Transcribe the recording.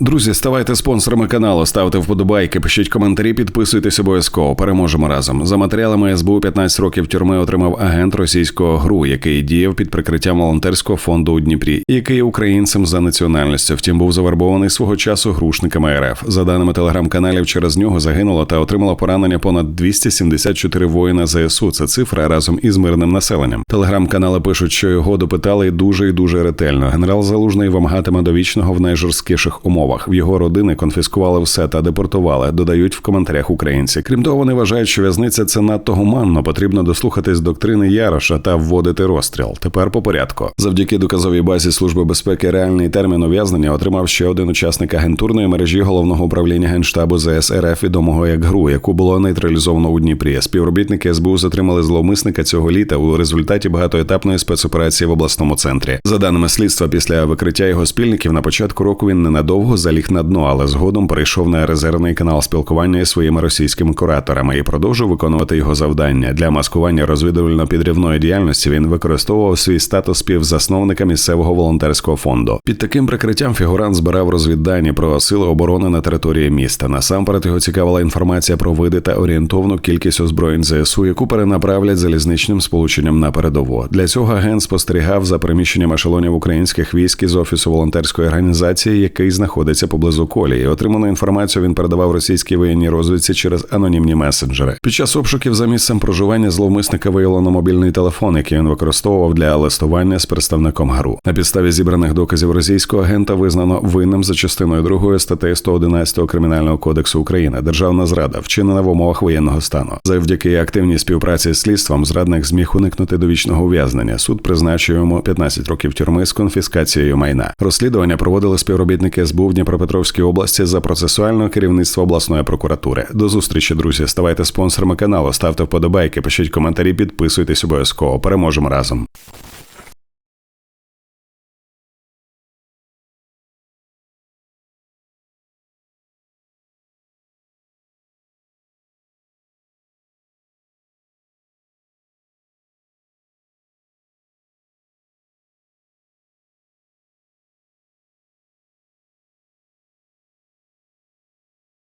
Друзі, ставайте спонсорами каналу, ставте вподобайки, пишіть коментарі, підписуйтесь обов'язково. Переможемо разом. За матеріалами СБУ 15 років тюрми отримав агент російського ГРУ, який діяв під прикриттям волонтерського фонду у Дніпрі, який українцем за національністю. Втім, був завербований свого часу грушниками РФ. За даними телеграм-каналів, через нього загинуло та отримало поранення понад 274 воїна ЗСУ. Це цифра разом із мирним населенням. Телеграм-канали пишуть, що його допитали дуже і дуже ретельно. Генерал Залужний вимагатиме довічного в найжорсткіших умовах. В його родини конфіскували все та депортували. Додають в коментарях українці. Крім того, вони вважають, що в'язниця це надто гуманно. Потрібно дослухатись доктрини Яроша та вводити розстріл. Тепер по порядку. Завдяки доказовій базі служби безпеки реальний термін ув'язнення отримав ще один учасник агентурної мережі головного управління генштабу ЗС відомого як ГРУ, яку було нейтралізовано у Дніпрі. Співробітники СБУ затримали зловмисника цього літа у результаті багатоетапної спецоперації в обласному центрі. За даними слідства, після викриття його спільників на початку року він ненадовго заліг на дно, але згодом перейшов на резервний канал спілкування із своїми російськими кураторами і продовжив виконувати його завдання для маскування розвідувально-підрівної діяльності. Він використовував свій статус співзасновника місцевого волонтерського фонду. Під таким прикриттям фігурант збирав розвіддані про сили оборони на території міста. Насамперед його цікавила інформація про види та орієнтовну кількість озброєнь ЗСУ, яку перенаправлять залізничним сполученням на передову. Для цього агент спостерігав за приміщенням ешелонів українських військ із офісу волонтерської організації, який знаходиться поблизу колії. Отриману інформацію він передавав російській воєнній розвідці через анонімні месенджери. Під час обшуків за місцем проживання зловмисника виявлено мобільний телефон, який він використовував для листування з представником ГРУ. На підставі зібраних доказів російського агента визнано винним за частиною 2 статей 111 кримінального кодексу України державна зрада, вчинена в умовах воєнного стану. Завдяки активній співпраці з слідством зрадник зміг уникнути довічного ув'язнення. Суд призначив йому 15 років тюрми з конфіскацією майна. Розслідування проводили співробітники СБУ в Дніпропетровській області за процесуального керівництва обласної прокуратури. До зустрічі, друзі. Ставайте спонсорами каналу, ставте вподобайки, пишіть коментарі, підписуйтесь обов'язково. Переможемо разом.